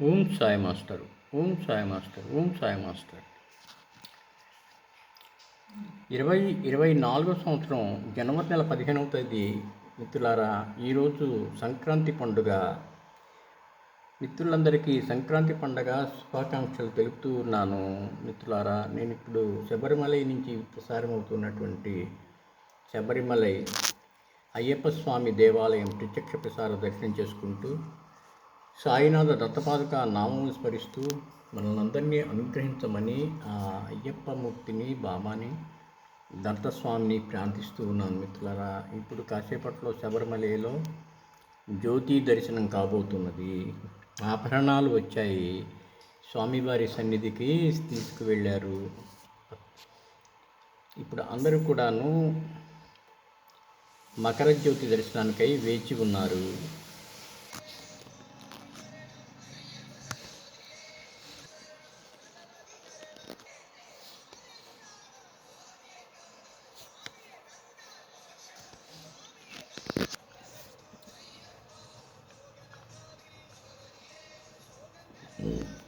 Om Sai master Om Sai master Om Sai master. ఇరవై ఇరవై నాలుగో సంవత్సరం జనవరి నెల పదిహేనవ తేదీ మిత్రులారా ఈరోజు సంక్రాంతి పండుగ. మిత్రులందరికీ సంక్రాంతి పండుగ శుభాకాంక్షలు తెలుపుతూ ఉన్నాను మిత్రులారా. నేను ఇప్పుడు శబరిమలై నుంచి ప్రసారమవుతున్నటువంటి శబరిమలై అయ్యప్ప స్వామి దేవాలయం ప్రత్యక్ష ప్రసార దర్శనం చేసుకుంటూ సాయినాథ దత్తపాదుక నామం స్మరిస్తూ మనల్ని అనుగ్రహించమని ఆ అయ్యప్పమూర్తిని బాబాని దత్తస్వామిని ప్రార్థిస్తూ ఉన్నాను మిత్రులారా. ఇప్పుడు కాసేపట్లో శబరిమలలో జ్యోతి దర్శనం కాబోతున్నది. ఆభరణాలు వచ్చాయి. స్వామివారి సన్నిధికి తీసుకువెళ్ళారు. ఇప్పుడు అందరూ కూడాను మకర జ్యోతి దర్శనానికై వేచి ఉన్నారు. Mm.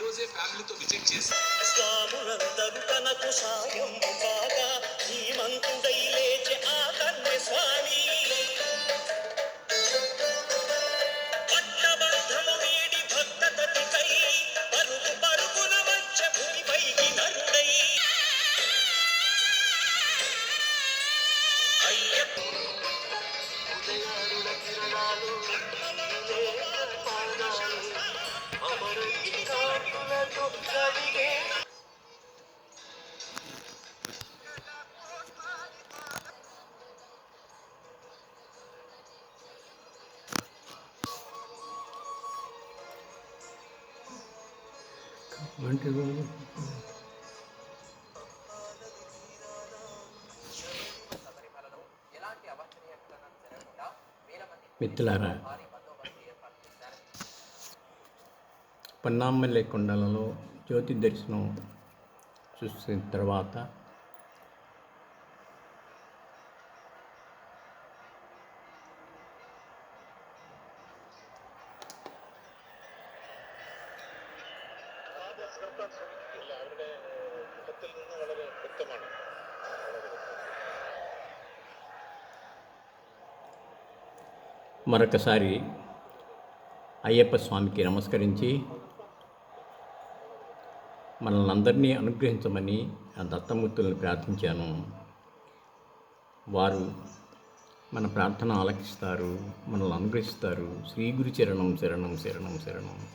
రోజే ఫ్యామిలీతో విజిట్ చేసి స్వాములందరూ తనకు సాయం కాగా ధీమంతుడై లేచి ఆ కన్య స్వామి. ఉదయారుల కిరణాలు పాదాలు అమరు కాకులతో కలిగే మిత్రులారా పన్నామల్లె కొండలలో జ్యోతి దర్శనం చూసిన తర్వాత మరొకసారి అయ్యప్ప స్వామికి నమస్కరించి మనల్ని అందరినీ అనుగ్రహించమని ఆ దత్తమూర్తులను ప్రార్థించాను. వారు మన ప్రార్థన ఆలకిస్తారు మనల్ని అనుగ్రహిస్తారు. శ్రీ గురు చరణం శరణం శరణం శరణం.